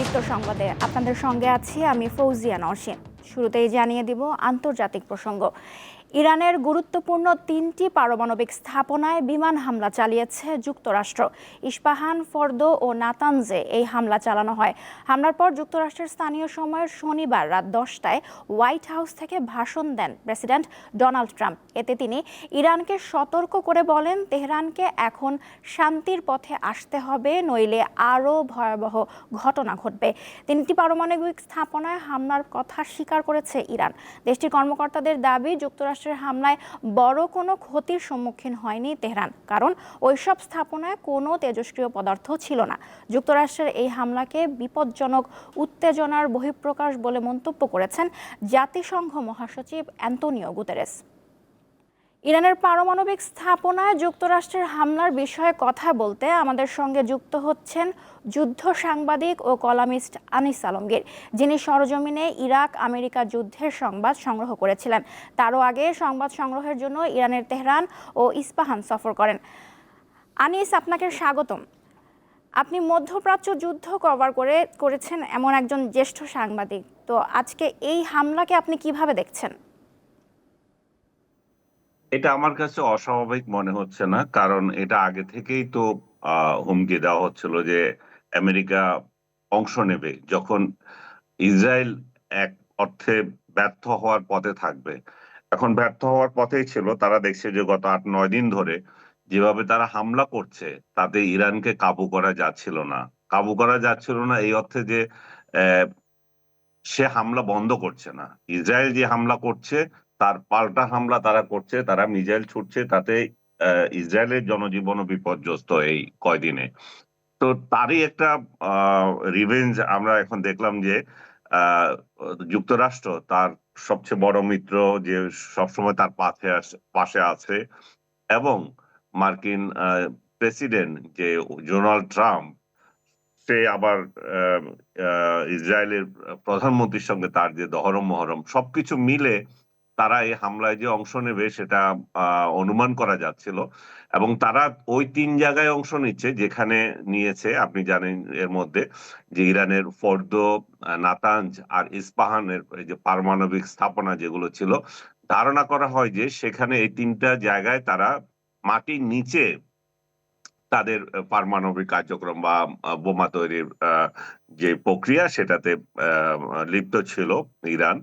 দীপ্ত সংবাদে আপনাদের সঙ্গে আছি আমি ফৌজিয়া নরসিন শুরুতেই জানিয়ে দিব আন্তর্জাতিক প্রসঙ্গ। ইরানের গুরুত্বপূর্ণ তিনটি পারমাণবিক স্থাপনায় বিমান হামলা চালিয়েছে যুক্তরাষ্ট্র। ইস্পাহান, ফর্দ ও নাতানজে এই হামলা চালানো হয়। হামলার পর যুক্তরাষ্ট্রের স্থানীয় সময়ের শনিবার রাত দশটায় হোয়াইট হাউস থেকে ভাষণ দেন প্রেসিডেন্ট ডোনাল্ড ট্রাম্প। এতে তিনি ইরানকে সতর্ক করে বলেন, তেহরানকে এখন শান্তির পথে আসতে হবে, নইলে আরও ভয়াবহ ঘটনা ঘটবে। তিনটি পারমাণবিক স্থাপনায় হামলার কথা স্বীকার করেছে ইরান। দেশটির কর্মকর্তাদের দাবি যুক্তরাষ্ট্রের হামলায় বড় কোনো ক্ষতির সম্মুখীন হয়নি তেহরান, কারণ ওইসব স্থাপনায় কোনো তেজস্ক্রিয় পদার্থ ছিল না। যুক্তরাষ্ট্রের এই হামলাকে বিপজ্জনক, উত্তেজনার বহিঃপ্রকাশ বলে মন্তব্য করেছেন জাতিসংঘ মহাসচিব অ্যান্তোনিও গুতেরেস। ইরানের পারমাণবিক স্থাপনায় যুক্তরাষ্ট্রের হামলার বিষয়ে কথা বলতে আমাদের সঙ্গে যুক্ত হচ্ছেন যুদ্ধ সাংবাদিক ও কলামিস্ট আনিস আলমগীর, যিনি সরজমিনে ইরাক আমেরিকা যুদ্ধের সংবাদ সংগ্রহ করেছিলেন। তারও আগে সংবাদ সংগ্রহের জন্য ইরানের তেহরান ও ইস্পাহান সফর করেন। আনিস, আপনাকে স্বাগতম। আপনি মধ্যপ্রাচ্য যুদ্ধ কভার করে, করেছেন এমন একজন জ্যেষ্ঠ সাংবাদিক। তো আজকে এই হামলাকে আপনি কীভাবে দেখছেন? এটা আমার কাছে অস্বাভাবিক মনে হচ্ছে না। কারণ এটা আগে থেকেই তো হুমকি দেওয়া হচ্ছিল যে আমেরিকা অংশ নেবে যখন ইসরায়েল এক অর্থে ব্যর্থ হওয়ার পথে থাকবে। এখন ব্যর্থ হওয়ার পথেই ছিল, তারা দেখছে যে গত আট, নয় দিন ধরে যেভাবে তারা হামলা করছে, তাতে ইরানকে কাবু করা যাচ্ছিল না। কাবু করা যাচ্ছিল না এই অর্থে যে সে হামলা বন্ধ করছে না। ইসরায়েল যে হামলা করছে তার পাল্টা হামলা তারা করছে, তারা মিসাইল ছুটছে, তাতে ইসরায়েলের জনজীবন বিপর্যস্ত এই কয়দিনে। তো তারই একটা রিভেঞ্জ আমরা এখন দেখলাম যে যুক্তরাষ্ট্র তার সবচেয়ে বড় মিত্র যে সবসময় তার পাশে পাশে আছে এবং মার্কিন প্রেসিডেন্ট যে ডোনাল্ড ট্রাম্প, সে আবার ইসরায়েলের প্রধানমন্ত্রীর সঙ্গে তার যে দহরম মহরম সবকিছু মিলে তারা এই হামলায় যে অংশ নেবে সেটা অনুমান করা যাচ্ছিল। এবং তারা ওই তিন জায়গায় অংশ নিচ্ছে, যেখানে নিয়েছে, আপনি জানেন এর মধ্যে যে ইরানের ফর্দ নাতাঞ্জ আর ইস্পাহানের যে পারমাণবিক স্থাপনা যেগুলো ছিল, ধারণা করা হয় যে সেখানে এই তিনটা জায়গায় তারা মাটির নিচে তাদের পারমাণবিক কার্যক্রম বা বোমা তৈরির যে প্রক্রিয়া সেটাতে লিপ্ত ছিল ইরান।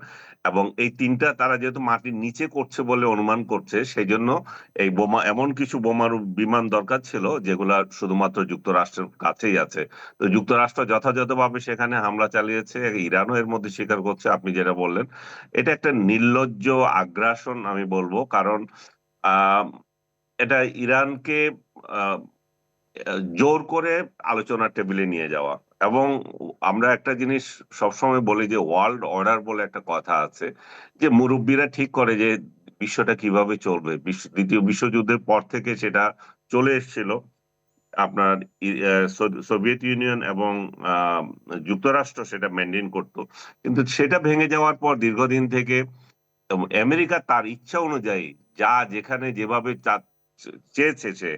এবং এই তিনটা তারা যেহেতু মাটির নিচে করছে বলে অনুমান করছে সেই জন্য এই বোমা, এমন কিছু বোমার বিমান দরকার ছিল যেগুলা শুধুমাত্র যুক্তরাষ্ট্রের কাছেই আছে। তো যুক্তরাষ্ট্র যথাযথভাবে সেখানে হামলা চালিয়েছে, ইরানও এর মধ্যে স্বীকার করছে, আপনি যেটা বললেন। এটা একটা নির্লজ্জ আগ্রাসন আমি বলব, কারণ এটা ইরানকে জোর করে আলোচনার টেবিলে নিয়ে যাওয়া। এবং আমরা একটা জিনিস সবসময় বলি যে ওয়ার্ল্ড অর্ডার বলে একটা কথা আছে যে, মুরব্বীরা ঠিক করে যে, বিশ্বটা কীভাবে চলবে। দ্বিতীয় বিশ্বযুদ্ধের পর থেকে সেটা চলে এসেছিল। আপনার সোভিয়েত ইউনিয়ন এবং যুক্তরাষ্ট্র সেটা মেনটেন করতো। কিন্তু সেটা ভেঙে যাওয়ার পর দীর্ঘদিন থেকে আমেরিকা তার ইচ্ছা অনুযায়ী যা যেখানে যেভাবে চেয়েছে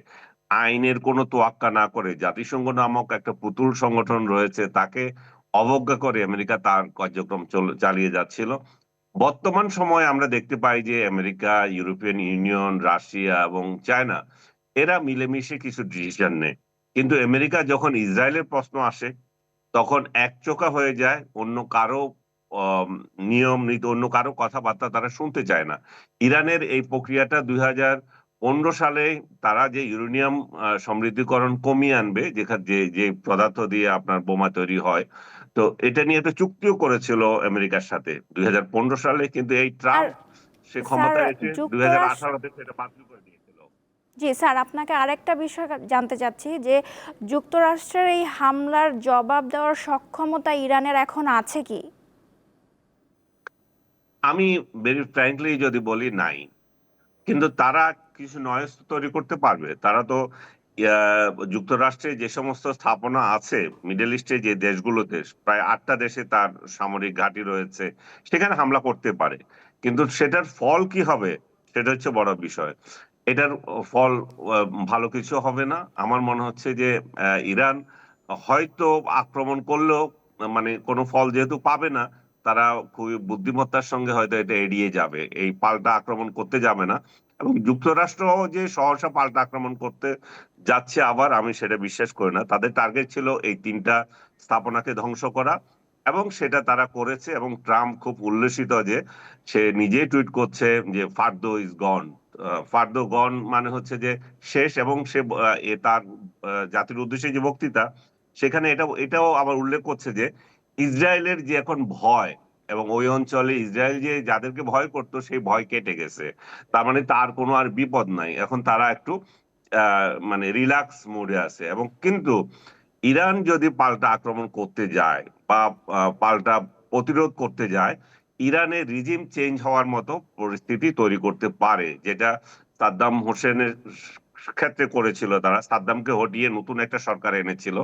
আইনের কোনো তোয়াক্কা না করে জাতিসংঘ নামক একটা পুতুল সংগঠন রয়েছে, তাকে অবজ্ঞা করে আমেরিকা তার কার্যক্রম চালিয়ে যাচ্ছিল। বর্তমান সময়ে আমরা দেখতে পাই যে আমেরিকা, ইউরোপিয়ান ইউনিয়ন, রাশিয়া এবং চায়না, এরা মিলেমিশে কিছু ডিসিশন নেয়। কিন্তু আমেরিকা যখন ইসরায়েলের প্রশ্ন আসে, তখন একচোখা হয়ে যায়, অন্য কারও নিয়ম নীতি, অন্য কারও কথাবার্তা তারা শুনতে চায় না। ইরানের এই প্রক্রিয়াটা দুই হাজার পনেরো সালে তারা যে ইউরেনিয়াম সমৃদ্ধিকরণ কমিয়ে আনবে যেখানে যে যে পদার্থ দিয়ে আপনার বোমা তৈরি হয় তো এটা নিয়ে একটা চুক্তিও করেছিল আমেরিকার সাথে। দুই হাজার পনেরো সালে কিন্তু এই ট্রাম্প সে ক্ষমতায় স্যার, এসে দুই হাজার আঠারোতে সেটা বাতিল করে দিয়েছিল। জি স্যার আপনাকে আরেকটা বিষয় জানতে চাচ্ছি যে যুক্তরাষ্ট্রের এই হামলার জবাব দেওয়ার সক্ষমতা ইরানের এখন আছে কি? আমি ভেরি ফ্র্যাঙ্কলি যদি বলি নাই। কিন্তু তারা কিছু নয়েস তৈরি করতে পারবে। তারা তো যুক্তরাষ্ট্রে যে সমস্ত স্থাপনা আছে মিডল ইস্টে যে দেশগুলোতে, প্রায় আটটা দেশে তার সামরিক ঘাঁটি রয়েছে, সেখানে হামলা করতে পারে। কিন্তু সেটার ফল কি হবে, সেটা হচ্ছে বড় বিষয়। এটার ফল ভালো কিছু হবে না। আমার মনে হচ্ছে যে ইরান হয়তো আক্রমণ করলেও মানে কোনো ফল যেহেতু পাবে না, তারা খুবই বুদ্ধিমত্তার সঙ্গে হয়তো এটা এড়িয়ে যাবে। এই পাল্টা আক্রমণ করতে যাবে না। এবং যুক্তরাষ্ট্র যে সহসা পাল্টা আক্রমণ করতে যাচ্ছে আবার, আমি সেটা বিশ্বাস করি না। তাদের টার্গেট ছিল এই তিনটা স্থাপনাকে ধ্বংস করা এবং সেটা তারা করেছে এবং ট্রাম্প খুব উল্লসিত যে সে নিজেই টুইট করছে যে Fordow is gone. Fordow gone মানে হচ্ছে যে শেষ এবং সে তার জাতির উদ্দেশ্যে যে বক্তৃতা, সেখানে এটা এটাও আবার উল্লেখ করছে যে ইসরায়েলের যে এখন ভয় এবং ওই অঞ্চলে ইসরায়েল যে যাদেরকে ভয় করতো, সেই ভয় কেটে গেছে। তার মানে তার কোনো আর বিপদ নাই। এখন তারা একটু মানে রিল্যাক্স মুডে আছে। এবং কিন্তু ইরান যদি পাল্টা আক্রমণ করতে যায় বা পাল্টা প্রতিরোধ করতে যায়, ইরানের রিজিম চেঞ্জ হওয়ার মতো পরিস্থিতি তৈরি করতে পারে, যেটা সাদ্দাম হোসেনের ক্ষেত্রে করেছিল তারা। সাদ্দামকে হটিয়ে নতুন একটা সরকার এনেছিল।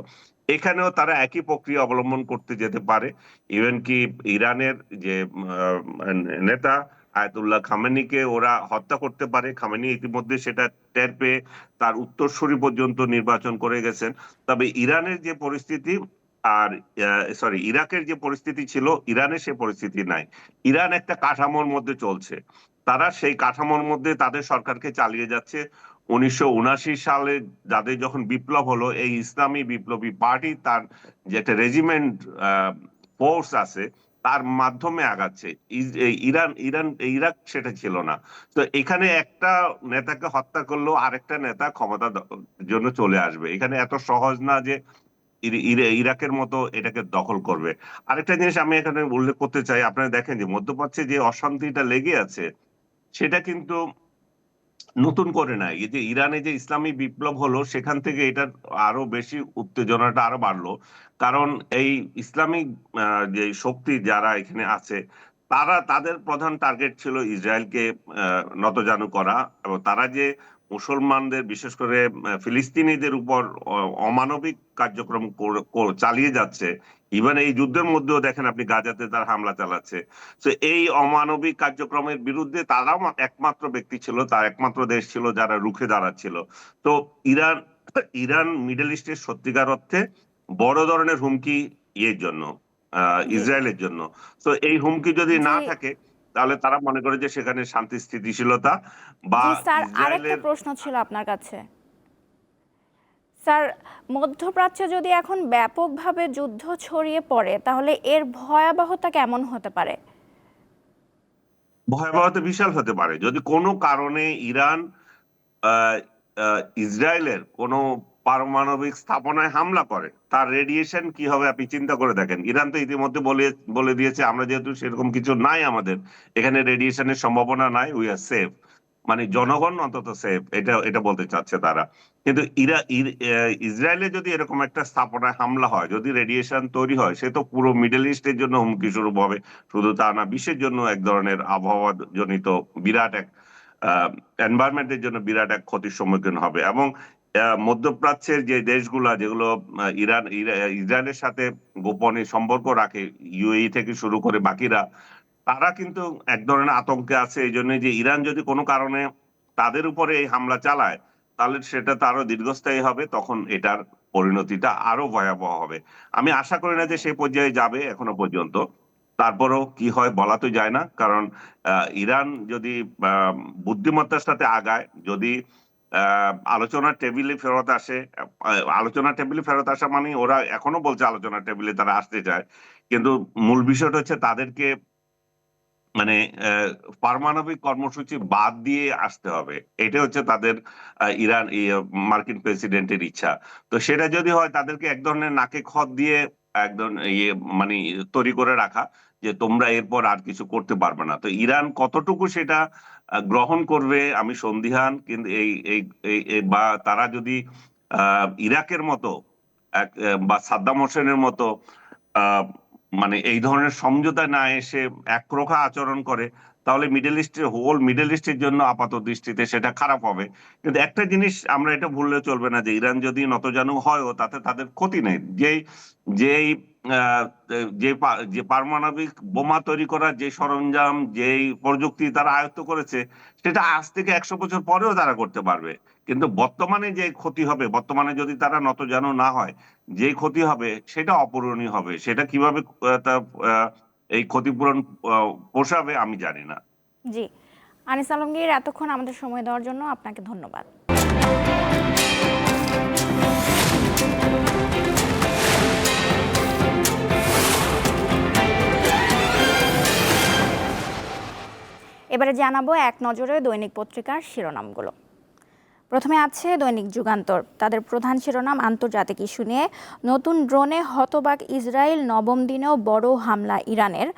এখানেও তারা একই প্রক্রিয়া অবলম্বন করতে যেতে পারে। ইভেন কি ইরানের যে নেতা আয়াতুল্লাহ খামেনিকে ওরা হত্যা করতে পারে। খামেনি ইতিমধ্যে সেটা টের পেয়ে তার উত্তরসূরি পর্যন্ত নির্বাচন করে গেছেন। তবে ইরানের যে পরিস্থিতি আর সরি ইরাকের যে পরিস্থিতি ছিল, ইরানের সে পরিস্থিতি নাই। ইরান একটা কাঠামোর মধ্যে চলছে। তারা সেই কাঠামোর মধ্যে তাদের সরকারকে চালিয়ে যাচ্ছে। উনিশশো উনআশি সালে যাদের যখন বিপ্লব হলো, এই ইসলামী বিপ্লবী পার্টি তার যে একটা রেজিমেন্ট ফোর্স আছে, তার মাধ্যমে আগাচ্ছে। ইরান ইরান ইরাক সেটা ছিল না। তো এখানে একটা নেতাকে হত্যা করলেও আরেকটা নেতা ক্ষমতা জন্য চলে আসবে। এখানে এত সহজ না যে ইর- ইর- ইরাকের মতো এটাকে দখল করবে। আরেকটা জিনিস আমি এখানে উল্লেখ করতে চাই, আপনারা দেখেন যে মধ্যপ্রাচ্যে যে অশান্তিটা লেগে আছে, সেটা কিন্তু নতুন করে নাই। এই যে ইরানে যে ইসলামী বিপ্লব হলো, সেখান থেকে এটার আরও বেশি উত্তেজনাটা আরও বাড়লো। কারণ এই ইসলামিক যে শক্তি যারা এখানে আছে, তারা, তাদের প্রধান টার্গেট ছিল ইসরায়েলকে নতজানু করা। এবং তারা যে মুসলমানদের বিশেষ করে ফিলিস্তিনিদের উপর অমানবিক কার্যক্রম কর- কর- চালিয়ে যাচ্ছে। ইভেন এই যুদ্ধের মধ্যেও দেখেন আপনি গাজাতে তার হামলা চালাচ্ছে। তো এই অমানবিক কার্যক্রমের বিরুদ্ধে তারাও একমাত্র ব্যক্তি ছিল তার একমাত্র দেশ ছিল যারা রুখে দাঁড়াচ্ছিল। তো ইরান ইরান মিডল ইস্টের সত্যিকার অর্থে বড় ধরনের হুমকি ইয়ের জন্য আহ, ইসরায়েলের জন্য। তো এই হুমকি যদি না থাকে তাহলে তারা মনে করে যে সেখানে শান্তি স্থিতিশীলতা বা স্যার আরেকটা প্রশ্ন ছিল আপনার কাছে। স্যার মধ্যপ্রাচ্যে যদি এখন ব্যাপকভাবে যুদ্ধ ছড়িয়ে পড়ে তাহলে এর ভয়াবহতা কেমন হতে পারে? ভয়াবহতা বিশাল হতে পারে। যদি কোনো কারণে ইরান ইসরায়েলের কোনো পারমাণবিক স্থাপনায় হামলা করে, তার রেডিয়েশন কি হবে আপনি চিন্তা করে দেখেন। ইরান তো ইতিমধ্যে বলে বলে দিয়েছে, আমরা যেহেতু সেরকম কিছু নাই আমাদের, এখানে রেডিয়েশনের সম্ভাবনা নাই উই আর সেফ মানে জনগণ অন্তত সেফ এটা এটা বলতে চাচ্ছে তারা। কিন্তু ইরা ইসরায়েলে যদি এরকম একটা স্থাপনায় হামলা হয়, যদি রেডিয়েশন তৈরি হয়, সে তো পুরো মিডল ইস্টের জন্য হুমকি স্বরূপ হবে। শুধু তা না, বিশ্বের জন্য এক ধরনের আবহাওয়া জনিত বিরাট এক এনভায়রনমেন্টের জন্য বিরাট এক ক্ষতির সম্মুখীন হবে। এবং মধ্যপ্রাচ্যের যে দেশগুলা যেগুলো ইরান, ইরা- ইসরায়েলের সাথে গোপনে সম্পর্ক রাখে, ইউএই থেকে শুরু করে বাকিরা, তারা কিন্তু এক ধরনের আতঙ্কে আছে। এই জন্য যে ইরান যদি কোনো কারণে তাদের উপরে এই হামলা চালায়, তাহলে সেটা তো আরও দীর্ঘস্থায়ী হবে, তখন এটার পরিণতিটা আরও ভয়াবহ হবে। আমি আশা করি না যে সেই পর্যায়ে যাবে এখনও পর্যন্ত। তারপরও কি হয় বলা তো যায় না, কারণ ইরান যদি বুদ্ধিমত্তার সাথে আগায়, যদি আলোচনার টেবিলে ফেরত আসে। আহ, আলোচনার টেবিলে ফেরত আসা মানে ওরা এখনও বলছে আলোচনা টেবিলে তারা আসতে চায়। কিন্তু মূল বিষয়টা হচ্ছে তাদেরকে মানে পারমাণবিক কর্মসূচি বাদ দিয়ে আসতে হবে। এটা হচ্ছে তাদের ইরান ইয়ে, মার্কিন প্রেসিডেন্টের ইচ্ছা। তো সেটা যদি হয় তাদেরকে এক ধরনের নাকে খত দিয়ে একদম ইয়ে মানে তৈরি করে রাখা যে তোমরা এরপর আর কিছু করতে পারবে না। তো ইরান কতটুকু সেটা গ্রহণ করবে আমি সন্দিহান, কিন্তু এই এই বা তারা যদি ইরাকের মতো, এক বা সাদ্দাম হোসেনের মতো মানে এই ধরনের সমঝোতা না এসে একরোখা আচরণ করে তাহলে মিডল ইস্টের হোল মিডল ইস্টের জন্য আপাত দৃষ্টিতে সেটা খারাপ হবে। কিন্তু একটা জিনিস আমরা এটা ভুললে চলবে না যে, ইরান যদি নতজানু হয়ও তাতে তাদের ক্ষতি নেই। যেই যেই যে যে পারমাণবিক বোমা তৈরি করার যে সরঞ্জাম, যেই প্রযুক্তি তারা আয়ত্ত করেছে, সেটা আজ থেকে একশো বছর পরেও তারা করতে পারবে। কিন্তু বর্তমানে যে ক্ষতি হবে, বর্তমানে যদি তারা নত নতজানু না হয় যে ক্ষতি হবে সেটা অপূরণীয় হবে। সেটা কীভাবে এই ক্ষতিপূরণ পোষাবে আমি জানি না। জি। আনিস আলমগীর, এতক্ষণ আমাদের সময় দেওয়ার জন্য আপনাকে ধন্যবাদ। এবারে জানাব এক নজরে দৈনিক পত্রিকার শিরোনামগুলো। প্রথমে আছে দৈনিক যুগান্তর। তাদের প্রধান শিরোনাম আন্তর্জাতিক ইস্যু নিয়ে। নতুন ড্রোনে হতবাক ইসরায়েল নবম দিনেও বড় হামলা ইরানের।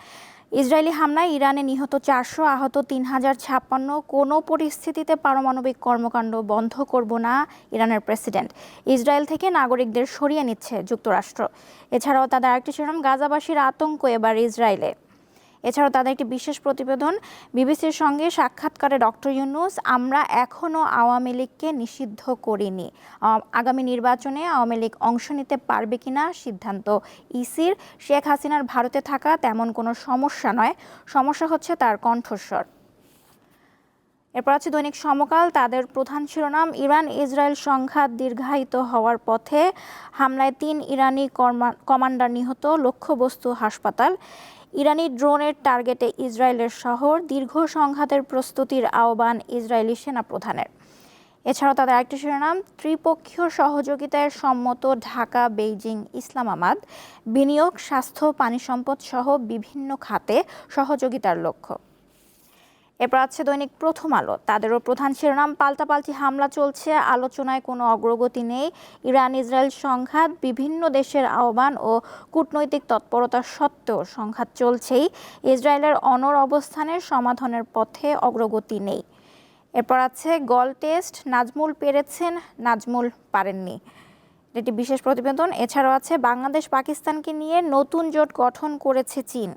ইসরায়েলি হামলায় ইরানে নিহত চারশো আহত, তিন হাজার ছাপ্পান্ন কোনো পরিস্থিতিতে পারমাণবিক কর্মকাণ্ড বন্ধ করব না ইরানের প্রেসিডেন্ট। ইসরায়েল থেকে নাগরিকদের সরিয়ে নিচ্ছে যুক্তরাষ্ট্র। এছাড়াও তাদের আরেকটি শিরোনাম, গাজাবাসীর আতঙ্ক এবার ইসরায়েলে। এছাড়াও তাদের একটি বিশেষ প্রতিবেদন বিবিসির সঙ্গে সাক্ষাৎকারে ডক্টর ইউনুস, আমরা এখনও আওয়ামী লীগকে নিষিদ্ধ করিনি। আগামী নির্বাচনে আওয়ামী লীগ অংশ নিতে পারবে কিনা সিদ্ধান্ত। ইসির শেখ হাসিনার ভারতে থাকা তেমন কোনো সমস্যা নয়। সমস্যা হচ্ছে তার কণ্ঠস্বর। এরপর আছে দৈনিক সমকাল। তাদের প্রধান শিরোনাম, ইরান ইসরায়েল সংঘাত দীর্ঘায়িত হওয়ার পথে হামলায় তিন ইরানি কমান্ডার নিহত লক্ষ্যবস্তু হাসপাতাল। ইরানি ড্রোনের টার্গেটে ইসরায়েলের শহর দীর্ঘ সংঘাতের প্রস্তুতির আহ্বান ইসরায়েলি সেনাপ্রধানের। এছাড়াও তাদের একটি শিরোনাম, ত্রিপক্ষীয় সহযোগিতায় সম্মত ঢাকা, বেইজিং, ইসলামাবাদ, বিনিয়োগ, স্বাস্থ্য, পানি সম্পদ সহ বিভিন্ন খাতে সহযোগিতার লক্ষ্য। এরপর আছে দৈনিক প্রথম আলো। তাদেরও প্রধান শিরোনাম, পাল্টাপাল্টি হামলা চলছে, আলোচনায় কোনো অগ্রগতি নেই। ইরান ইসরায়েল সংঘাত, বিভিন্ন দেশের আহ্বান ও কূটনৈতিক তৎপরতা সত্ত্বেও সংঘাত চলছেই। ইসরায়েলের অনর অবস্থানের সমাধানের পথে অগ্রগতি নেই। এরপর আছে গল টেস্ট, নাজমুল পেরেছেন, নাজমুল পারেননি। এটি বিশেষ প্রতিবেদন। এছাড়াও আছে বাংলাদেশ পাকিস্তানকে নিয়ে নতুন জোট গঠন করেছে চীন।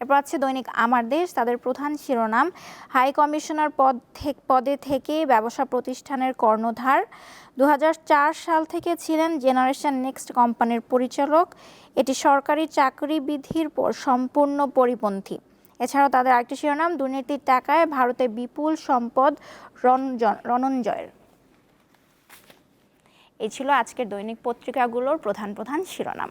এরপর আছে দৈনিক আমার দেশ, তাদের প্রধান শিরোনাম, হাই কমিশনার পদ থেকে পদে থেকে ব্যবসা প্রতিষ্ঠানের কর্ণধার। দু হাজার চার সাল থেকে ছিলেন জেনারেশন নেক্সট কোম্পানির পরিচালক। এটি সরকারি চাকরি বিধির সম্পূর্ণ পরিপন্থী। এছাড়াও তাদের আরেকটি শিরোনাম, দুর্নীতির টাকায় ভারতে বিপুল সম্পদ রণঞ্জয়ের। এই ছিল আজকের দৈনিক পত্রিকাগুলোর প্রধান প্রধান শিরোনাম।